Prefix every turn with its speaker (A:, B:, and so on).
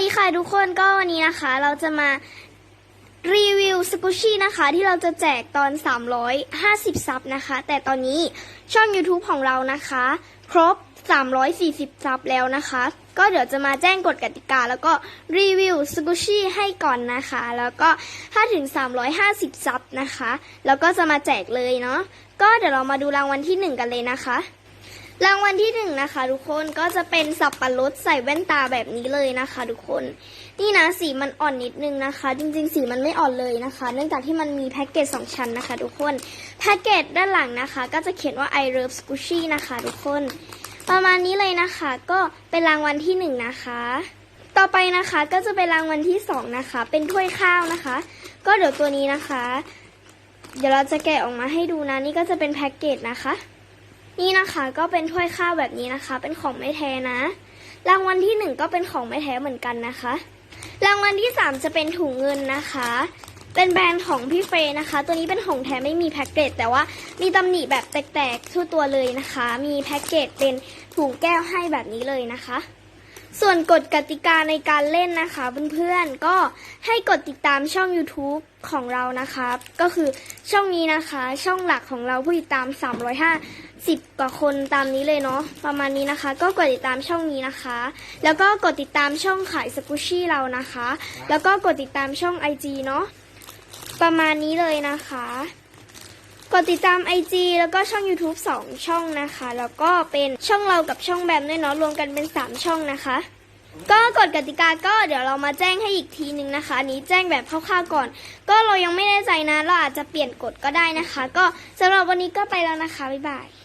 A: สวัสดีค่ะทุกคนก็วันนี้นะคะ เราจะมารีวิวสกุชี่นะคะ ที่เราจะแจกตอน 350 ซับนะคะ แต่ตอนนี้ช่อง YouTube ของเรานะคะ ครบ 340 ซับแล้วนะคะ ก็เดี๋ยวจะมาแจ้งกฎกติกา แล้วก็รีวิวสกุชี่ให้ก่อนนะคะ แล้วก็ถ้าถึง 350 ซับนะคะ แล้วก็จะมาแจกเลยเนาะก็เดี๋ยวเรามาดูรางวัลที่หนึ่งกันเลยนะคะ รางวัลที่หนึ่งนะคะ ทุกคนก็จะเป็นสับปะรดใส่แว่นตาแบบนี้เลยนะคะ ทุกคน นี่นะสีมันอ่อนนิดนึงนะคะ จริงๆ สีมันไม่อ่อนเลยนะคะ เนื่องจากที่มันมีแพ็กเกจสองชั้นนะคะ ทุกคนแพ็กเกจด้านหลังนะคะ ก็จะเขียนว่า I love squishy นะคะ ทุกคน ประมาณนี้เลยนะคะ ก็เป็นรางวัลที่หนึ่งนะคะ ต่อไปนะคะก็จะเป็นรางวัลที่สองนะคะ เป็นถ้วยข้าวนะคะ ก็เดี๋ยวตัวนี้นะคะ เดี๋ยวเราจะแกะออกมาให้ดูนะนี่ก็จะเป็นแพ็กเกจนะคะ นี่นะคะก็เป็นถ้วยข้าวแบบนี้นะคะ เป็นของไม่แท้นะ รางวัลที่หนึ่งก็เป็นของไม่แท้เหมือนกันนะคะ รางวัลที่สามจะเป็นถุงเงินนะคะ เป็นแบรนด์ของพี่เฟย์นะคะ ตัวนี้เป็นของแท้ไม่มีแพ็กเกจแต่ว่ามีตำหนิแบบแตกๆทั่วตัวเลยนะคะ มีแพ็กเกจเป็นถุงแก้วให้แบบนี้เลยนะคะ ส่วนกฎกติกาในการเล่นนะคะเพื่อนๆก็ให้กดติดตามช่อง YouTube ของเรานะคะก็คือช่องนี้นะคะ ช่องหลักของเราผู้ติดตาม 350 กว่าคนตามนี้เลยเนาะประมาณนี้นะคะ ก็กดติดตามช่องนี้นะคะ แล้วก็กดติดตามช่องขายสกุชชี่เรานะคะ แล้วก็กดติดตามช่อง IG เนาะประมาณนี้เลยนะคะ กดติดตาม IG แล้วก็ช่อง YouTube 2 ช่องนะคะ แล้วก็เป็นช่องเรากับช่องแบมด้วยเนาะรวมกันเป็น 3 ช่องนะคะ ก็กฎกติกาก็เดี๋ยวเรามาแจ้งให้อีกทีนึงนะคะอันนี้แจ้งแบบคร่าวๆก่อน ก็เรายังไม่แน่ใจนะ เราอาจจะเปลี่ยนกฎก็ได้นะคะ ก็สำหรับวันนี้ก็ไปแล้วนะคะ บ๊ายบาย